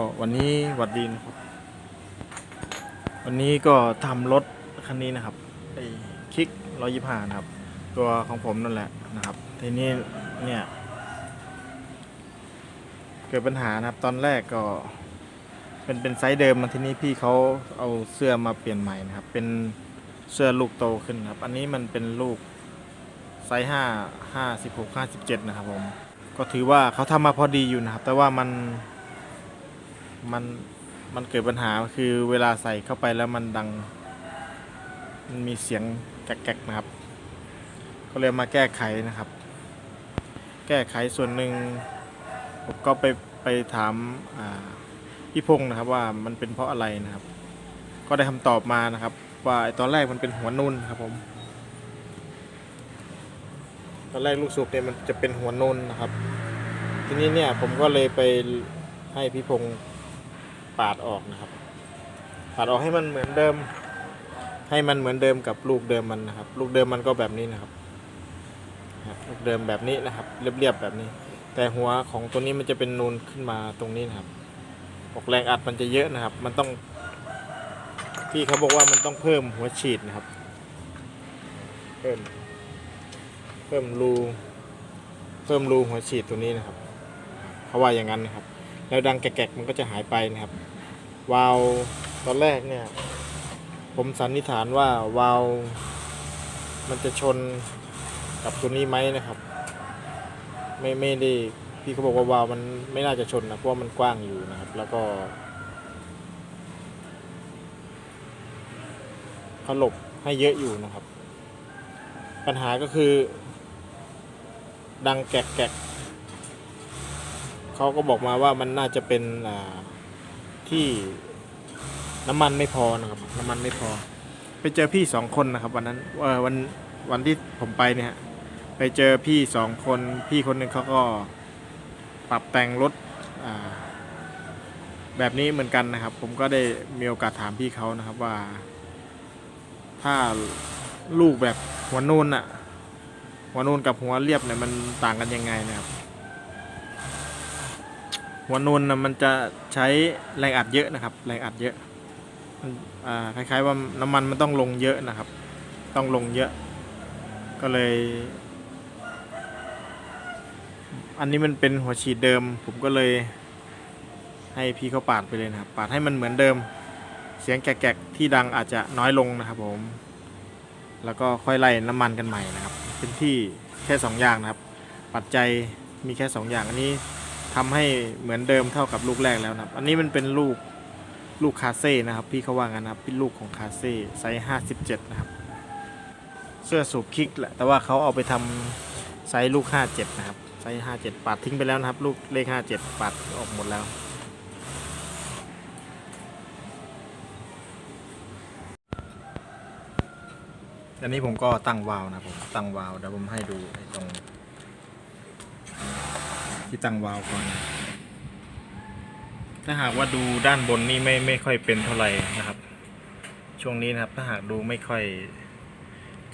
ก็วันนี้หวัดดีนะครับ วันนี้ก็ทำรถคันนี้นะครับไอ้คิกร้อยยี่ห้านะครับ ตัวของผมนั่นแหละนะครับ ทีนี้เนี่ย เกิดปัญหานะครับ ตอนแรกก็ เป็นเป็นไซส์เดิมมาทีนี้พี่เขาเอาเสื้อมาเปลี่ยนใหม่นะครับ เป็นเสื้อลูกโตขึ้นครับ อันนี้มันเป็นลูกไซส์ห้าห้าสิบหกห้าสิบเจ็ดนะครับผม ก็ถือว่าเขาทำมาพอดีอยู่นะครับ แต่ว่ามัน มันมันเกิดปัญหาคือเวลาใส่เข้าไปแล้วมันดัง มันมีเสียงแก๊กๆนะครับ ก็เลยมาแก้ไขนะครับ แก้ไขส่วนหนึ่งผมก็ไปไปถามพี่พงษ์นะครับว่ามันเป็นเพราะอะไรนะครับ ก็ได้คำตอบมานะครับ ว่าตอนแรกมันเป็นหัวนุ่นครับผมตอนแรกลูกสูบเนี่ยมันจะเป็นหัวนุ่นนะครับ ทีนี้เนี่ยผมก็เลยไปให้พี่พงษ์ ปาดออกนะครับ ปาดออกให้มันเหมือนเดิม ให้มันเหมือนเดิมกับลูกเดิมมันนะครับ ลูกเดิมมันก็แบบนี้นะครับลูกเดิมแบบนี้นะครับ เรียบๆแบบนี้ แต่หัวของตัวนี้มันจะเป็นนูนขึ้นมาตรงนี้นะครับออกแรงอัดมันจะเยอะนะครับ มันต้องพี่เขาบอกว่ามันต้องเพิ่มหัวฉีดนะครับ เพิ่ม เพิ่มรู เพิ่มรูหัวฉีดตัวนี้นะครับ เขาว่าอย่างนั้นนะครับ แล้วดังแกกๆมันก็จะหายไปนะครับ วาล์วตอนแรกเนี่ย ผมสันนิษฐานว่าวาล์วมันจะชนกับตัวนี้ไหมนะครับ ไม่ไม่ได้พี่เขาบอกว่าวาล์วมันไม่น่าจะชนนะเพราะมันกว้างอยู่นะครับ แล้วก็เขาหลบให้เยอะอยู่นะครับ ปัญหาก็คือ ดังแกกๆ เขาก็บอกมาว่ามันน่าจะเป็นที่น้ำมันไม่พอนะครับ น้ำมันไม่พอ ไปเจอพี่สองคนนะครับ วันนั้นวันวันที่ผมไปเนี่ยไปเจอพี่สองคนพี่คนหนึ่งเขาก็ปรับแต่งรถแบบนี้เหมือนกันนะครับ ผมก็ได้มีโอกาสถามพี่เขานะครับว่า ถ้าลูกแบบหัวนูนอะหัวนูนกับหัวเรียบเนี่ยมันต่างกันยังไงนะครับ หัวนูนนะมันจะใช้แรงอัดเยอะนะครับ แรงอัดเยอะมันอ่าคล้าย ๆ ว่าน้ำมันมันต้องลงเยอะนะครับ ต้องลงเยอะ ก็เลย อันนี้มันเป็นหัวฉีดเดิม ผมก็เลย ให้พี่เขาปาดไปเลยนะครับ ปาดให้มันเหมือนเดิม เสียงแกกๆที่ดังอาจจะน้อยลงนะครับผม แล้วก็ค่อยไล่น้ำมันกันใหม่นะครับ เป็นที่แค่2อย่างนะครับ ปัจจัยมีแค่2อย่างอันนี้ ทำให้เหมือนเดิมเท่ากับลูกแรกแล้วนะครับ อันนี้มันเป็นลูกลูกคาเซ่นะครับ พี่เขาว่างั้นนะครับเป็นลูกของคาเซ่ไซส์57นะครับ เสื้อสูบคิกแหละแต่ว่าเขาเอาไปทำไซส์ลูก57นะครับไซส์57ปัดทิ้งไปแล้วนะครับ ลูกเลข57ปัดออกหมดแล้วอันนี้ผมก็ตั้งวาล์วนะผมตั้งวาล์วเดี๋ยวผมให้ดูตรง ที่ตั้งวาล์วก่อน ถ้าหากว่าดูด้านบนนี่ไม่ไม่ค่อยเป็นเท่าไหร่นะครับ ช่วงนี้นะครับ ถ้าหากดูไม่ค่อย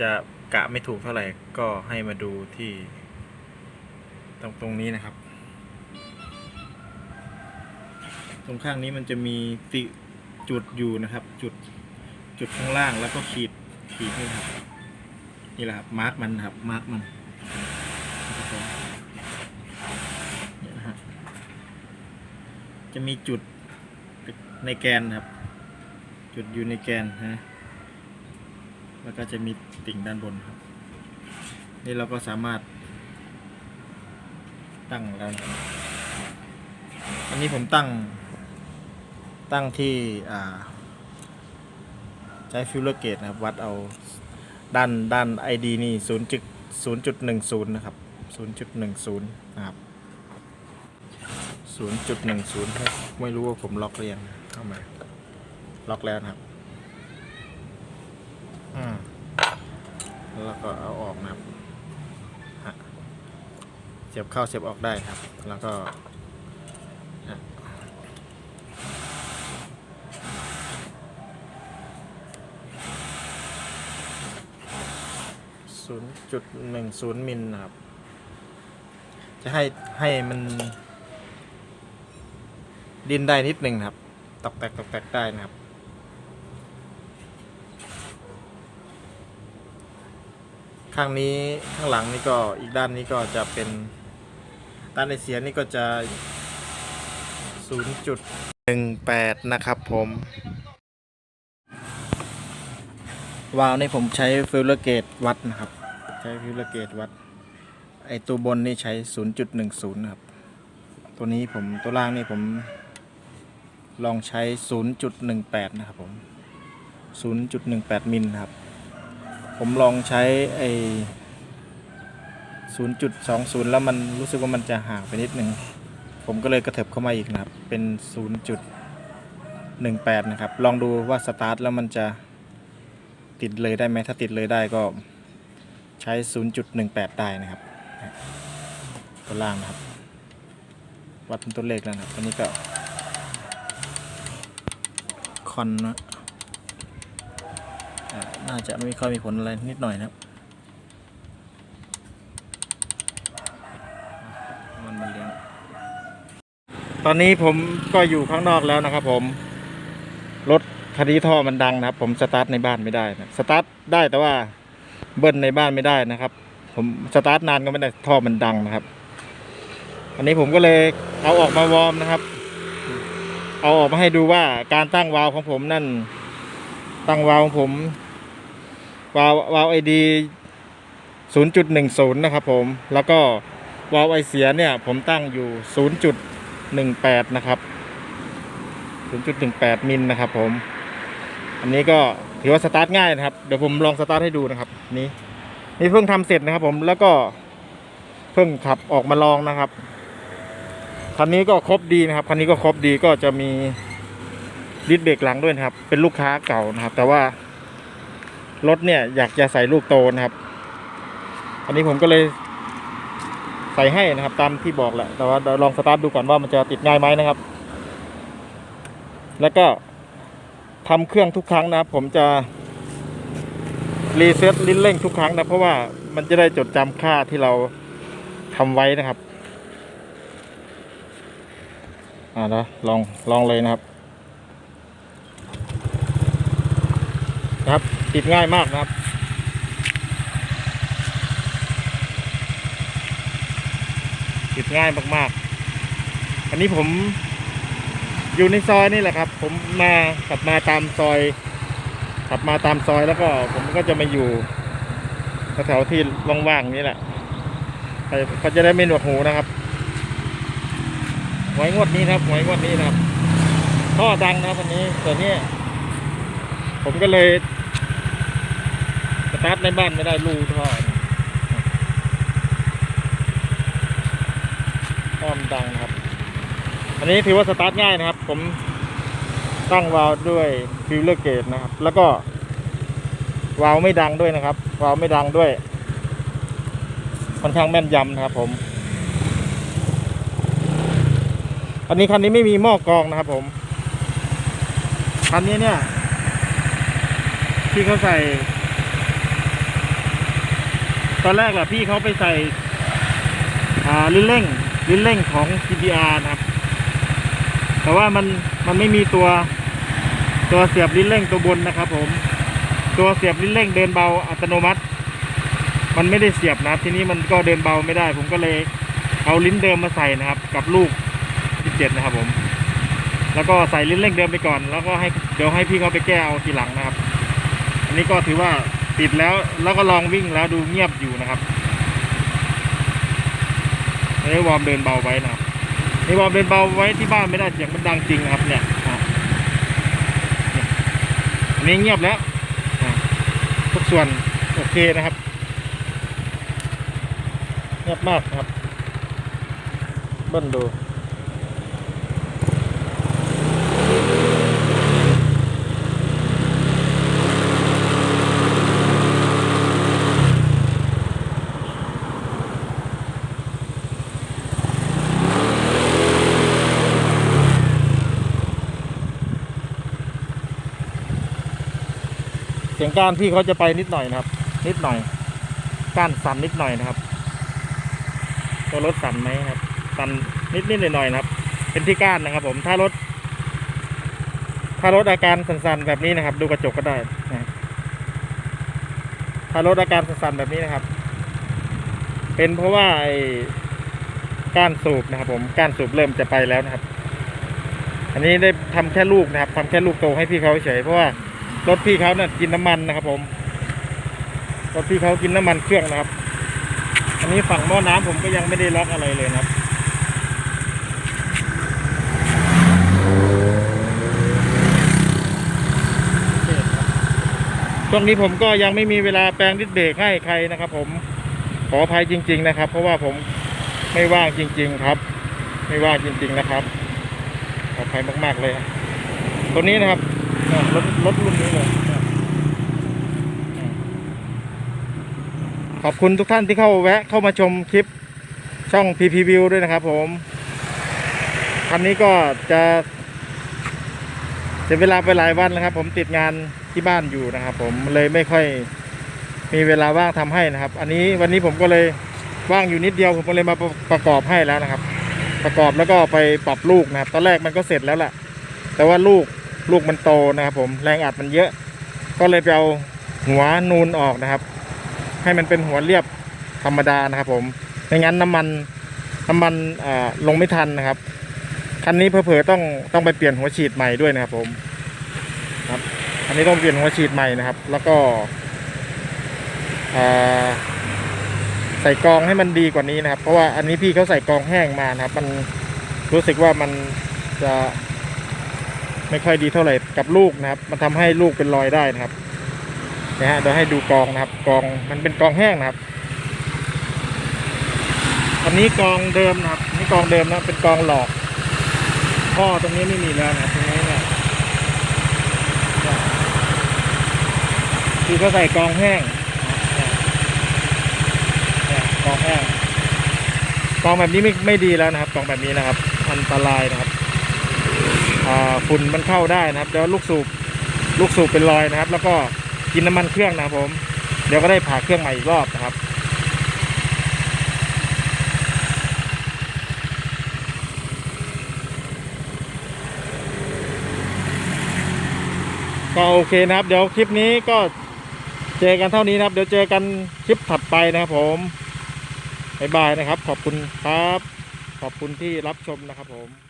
จะกะไม่ถูกเท่าไหร่ก็ให้มาดูที่ตรงตรงนี้นะครับ ตรงข้างนี้มันจะมีติจุดอยู่นะครับ จุดจุดข้างล่างแล้วก็ขีดขีดนี่ครับ นี่แหละครับมาร์กมันครับมาร์กมันนะครับผมเนี่ยนะฮะ จะมีจุดในแกนครับ จุดอยู่ในแกนฮะแล้วก็จะมีติ่งด้านบนครับ นี่เราก็สามารถ ตั้งแล้วนะอันนี้ผมตั้ง ตั้งที่ใช้ฟิลเลอร์เกตนะครับ วัดเอาด้านด้าน ID นี่0จุด0.10 นะครับ 0.10 นะครับ 0.10ไม่รู้ว่าผมล็อกหรือยังเข้ามา ล็อกแล้วนะครับอืมแล้วก็เอาออกนะครับเสียบเข้าเสียบออกได้ครับ แล้วก็ฮะ0.10มิลนะครับ จะให้ให้มัน ดินได้นิดนึงครับ ตอกแตกตอกแตกได้นะครับ ข้างนี้ข้างหลังนี่ก็อีกด้านนี้ก็จะเป็นด้านในเสียนี่ก็จะ 0.18 นะครับผมวาล์วนี่ผมใช้ฟิลเลอร์เกตวัดนะครับ ใช้ฟิลเลอร์เกตวัด ไอตัวบนนี่ใช้ 0.10 นะครับ ตัวนี้ผมตัวล่างนี่ผม ลองใช้ 0.18 นะครับผม 0.18 มิลครับ ผมลองใช้ไอ0.20 แล้วมันรู้สึกว่ามันจะห่างไปนิดนึง ผมก็เลยกระเถิบเข้ามาอีกนะครับ เป็น 0.18 นะครับ ลองดูว่าสตาร์ทแล้วมันจะติดเลยได้ไหมถ้าติดเลยได้ก็ใช้ 0.18 ได้นะครับตัวล่างนะครับ วัดเป็นตัวเลขแล้วนะครับตัวนี้ก็ คอนนะอ่าน่าจะไม่ค่อยมีผลอะไรนิดหน่อยนะครับมันมันเลี้ยงตอนนี้ผมก็อยู่ข้างนอกแล้วนะครับผม รถคันนี้ท่อมันดังนะครับ ผมสตาร์ทในบ้านไม่ได้นะสตาร์ทได้แต่ว่าเบิ้ลในบ้านไม่ได้นะครับ ผมสตาร์ทนานก็ไม่ได้ท่อมันดังนะครับ อันนี้ผมก็เลยเอาออกมาวอร์มนะครับ เอาออกมาให้ดูว่าการตั้งวาล์วของผมนั่น ตั้งวาล์วของผม วาล์ววาล์วไอดีศูนย์จุดหนึ่งศูนย์นะครับผม แล้วก็วาล์วไอเสียเนี่ย ผมตั้งอยู่ศูนย์จุดหนึ่งแปดนะครับศูนย์จุดหนึ่งแปดมิลนะครับผม อันนี้ก็ถือว่าสตาร์ทง่ายนะครับ เดี๋ยวผมลองสตาร์ทให้ดูนะครับ นี่นี่เพิ่งทำเสร็จนะครับผม แล้วก็เพิ่งขับออกมาลองนะครับ คันนี้ก็ครบดีนะครับ คันนี้ก็ครบดีก็จะมีดิสเบรกหลังด้วยนะครับ เป็นลูกค้าเก่านะครับ แต่ว่ารถเนี่ยอยากจะใส่ลูกโตนะครับ อันนี้ผมก็เลยใส่ให้นะครับ ตามที่บอกแหละ แต่ว่าลองสตาร์ทดูก่อนว่ามันจะติดง่ายไหมนะครับ แล้วก็ทำเครื่องทุกครั้งนะครับผมจะรีเซ็ตลิ้นเร่งทุกครั้งนะเพราะว่ามันจะได้จดจำค่าที่เราทำไว้นะครับ อ่านะลองลองเลยนะครับนะครับติดง่ายมากนะครับติดง่ายมากๆ อันนี้ผมอยู่ในซอยนี่แหละครับ ผมมาขับมาตามซอยขับมาตามซอยแล้วก็ผมก็จะมาอยู่แถวที่ว่างๆนี่แหละเขาจะได้ไม่หนวกหูนะครับ วยงวดนี้นะครับหวยงวดนี้นะครับท่อดังนะครับวันนี้แต่เนี้ผมก็เลยสตาร์ทในบ้านไม่ได้รูท่อท่อมดังนะครับ อันนี้ถือว่าสตาร์ทง่ายนะครับ ผมตั้งวาล์วด้วยฟิลเลอร์เกตนะครับ แล้วก็วาล์วไม่ดังด้วยนะครับวาล์วไม่ดังด้วยค่อนข้างแม่นยำนะครับผม อันนี้คันนี้ไม่มีหม้อกรองนะครับ ผม คันนี้เนี่ย ที่เขาใส่ ตอนแรกอะพี่เขาไปใส่ อ่าลิ้นเร่งลิ้นเร่งของ CBR นะครับ แต่ว่ามันมันไม่มีตัวตัวเสียบลิ้นเร่งตัวบนนะครับ ผม ตัวเสียบลิ้นเร่งเดินเบาอัตโนมัติ มันไม่ได้เสียบนะครับ ทีนี้มันก็เดินเบาไม่ได้ ผมก็เลยเอาลิ้นเดิมมาใส่นะครับ กับลูก 7นะครับผม แล้วก็ใส่ลิ้นเร่งเดิมไปก่อน แล้วก็ให้เดี๋ยวให้พี่เขาไปแก้เอาทีหลังนะครับ อันนี้ก็ถือว่าติดแล้วแล้วก็ลองวิ่งแล้วดูเงียบอยู่นะครับนี่วอร์มเดินเบาไว้นะครับนี่วอร์มเดินเบาไว้ที่บ้านไม่ได้เสียงมันดังจริงนะครับ เนี่ยเนี่ยอันนี้เงียบแล้วทุกส่วนโอเคนะครับเงียบมากครับเบิ้ลดู งก้านพี่เขาจะไปนิดหน่อยนะครับ นิดหน่อย ก้านสั่นนิดหน่อยนะครับ ตัวรถสั่นไหมครับ สั่นนิดนิดหน่อยหน่อยนะครับ เป็นที่ก้านนะครับ ผมถ้ารถ ถ้ารถอาการสั่นๆแบบนี้นะครับ ดูกระจกก็ได้นะถ้ารถอาการสั่นๆแบบนี้นะครับ เป็นเพราะว่าไอ้ก้านสูบนะครับ ผมก้านสูบเริ่มจะไปแล้วนะครับ อันนี้ได้ทำแค่ลูกนะครับทำแค่ลูกโตให้พี่เขาเฉยเพราะว่า รถพี่เขาเนี่ยกินน้ำมันนะครับ ผมรถพี่เขากินน้ำมันเครื่องนะครับ อันนี้ฝั่งหม้อน้ำผมก็ยังไม่ได้ล็อกอะไรเลยนะครับช่วงนี้ผมก็ยังไม่มีเวลาแปลงดิสเบรกให้ใครนะครับ ผมขออภัยจริง ๆ นะครับ เพราะว่าผมไม่ว่างจริง ๆ ครับ ไม่ว่างจริง ๆ นะครับขออภัยมาก ๆ เลย ตัวนี้นะครับ เนี่ยรถรถรุ่นนี้เลยขอบคุณทุกท่านที่เข้าแวะเข้ามาชมคลิปช่อง PP View ด้วยนะครับผม คันนี้ก็จะเสียเวลาไปหลายวันนะครับ ผมติดงานที่บ้านอยู่นะครับ ผมเลยไม่ค่อยมีเวลาว่างทำให้นะครับ อันนี้วันนี้ผมก็เลยว่างอยู่นิดเดียวผมก็เลยมาประประกอบให้แล้วนะครับ ประกอบแล้วก็ไปปรับลูกนะครับ ตอนแรกมันก็เสร็จแล้วแหละแต่ว่าลูก ลูกมันโตนะครับผมแรงอัดมันเยอะ ก็เลยไปเอาหัวนูนออกนะครับ ให้มันเป็นหัวเรียบธรรมดานะครับ ผมไม่งั้นน้ำมันน้ำมันลงไม่ทันนะครับคันนี้เผลอๆต้องต้องไปเปลี่ยนหัวฉีดใหม่ด้วยนะครับ ผมครับอันนี้ต้องเปลี่ยนหัวฉีดใหม่นะครับ แล้วก็ใส่กองให้มันดีกว่านี้นะครับ เพราะว่าอันนี้พี่เขาใส่กองแห้งมานะครับ มันรู้สึกว่ามันจะ ไม่ค่อยดีเท่าไหร่กับลูกนะครับ มันทำให้ลูกเป็นรอยได้นะครับนะฮะเดี๋ยวให้ดูกองนะครับกองมันเป็นกองแห้งนะครับอันนี้กองเดิมนะครับนี่กองเดิมนะเป็นกองหลอกท่อตรงนี้ไม่มีแล้วนะตรงนี้เนี่ยคือเขาใส่กองแห้งเนี่ยกองแห้งกองแบบนี้ไม่ไม่ดีแล้วนะครับกองแบบนี้นะครับ อันตรายนะครับ ฝุ่นมันเข้าได้นะครับเดี๋ยวลูกสูบลูกสูบเป็นรอยนะครับ แล้วก็กินน้ำมันเครื่องนะครับผม เดี๋ยวก็ได้ผ่าเครื่องใหม่อีกรอบนะครับก็โอเคนะครับ เดี๋ยวคลิปนี้ก็เจอกันเท่านี้นะครับ เดี๋ยวเจอกันคลิปถัดไปนะครับผมบ๊ายบายนะครับ ขอบคุณครับ ขอบคุณที่รับชมนะครับผม